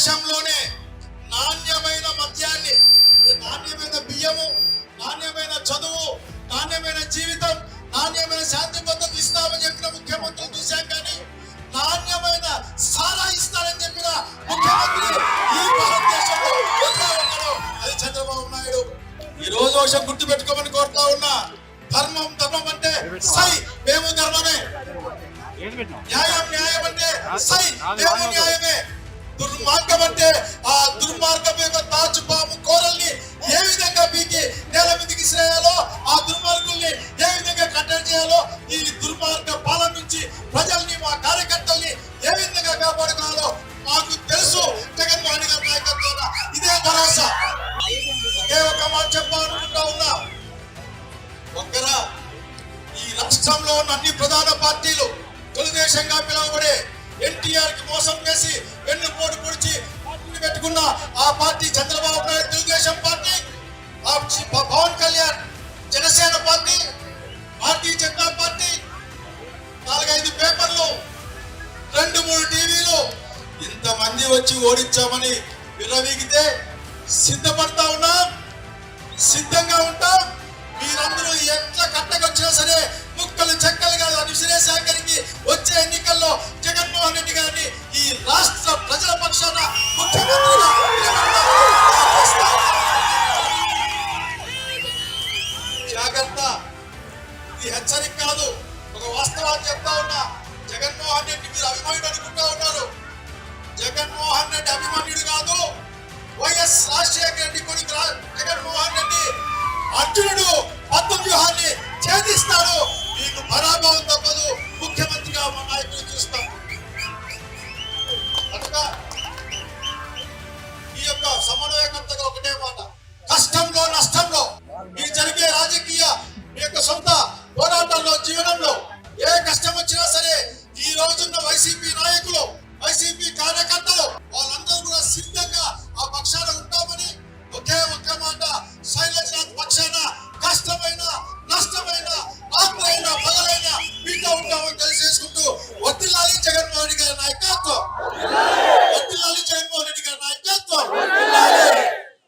దేశంలోనే నాణ్యమైన మద్యాన్ని నాణ్యమైన బియ్యము నాణ్యమైన చదువు నాణ్యమైన జీవితం నాణ్యమైన శాంతి భద్రత ఇస్తామని చెప్పిన ముఖ్యమంత్రులు చూశాం కానీ నాణ్యమైన సారా ఇస్తారని చెప్పిన ముఖ్యమంత్రి ఈ భారతదేశంలో అది చంద్రబాబు నాయుడు. ఈ రోజు ఒక గుర్తు పెట్టుకోమని కోరుతా ఉన్నా ధర్మం ధర్మం అంటే సై మేము ధర్మమే. న్యాయం న్యాయం అంటే సై మేము న్యాయమే. దుర్మార్గం అంటే ఆ దుర్మార్గం యొక్క తాచు పాము కోరల్ని ఏ విధంగా పీకి నేల మీదకి చేయాలో ఆ దుర్మార్గుల్ని ఏ విధంగా కట్టడి చేయాలో ఈ దుర్మార్గ పాలన నుంచి ప్రజల్ని మా కార్యకర్తల్ని ఏ విధంగా కాపాడుకోవాలో మాకు తెలుసు. జగన్మోహన్ గారి నాయకత్వాన ఇదే భరోసా. ఒకే ఒక మాట చెప్పాలనుకుంటా ఉన్నా. ఒక్కరా ఈ రాష్ట్రంలో ఉన్న అన్ని ప్రధాన పార్టీలు తెలుగుదేశంగా పిలువబడే ఎన్టీఆర్కి మోసం చేసి వెన్నుపోటు పొడిచి పార్టీని పెట్టుకున్న ఆ party Chandrababu Naidu Telugu Desam party Pawan Kalyan Janasena party Bharatiya Janata party నాలుగైదు పేపర్లు రెండు మూడు టీవీలు. ఇంతమంది వచ్చి ఓడించామని విరవీగితే సిద్ధపడతా ఉన్నాం సిద్ధంగా ఉంటాం. జాగ్రత్త. ఇది హెచ్చరిక కాదు ఒక వాస్తవాన్ని చెప్తా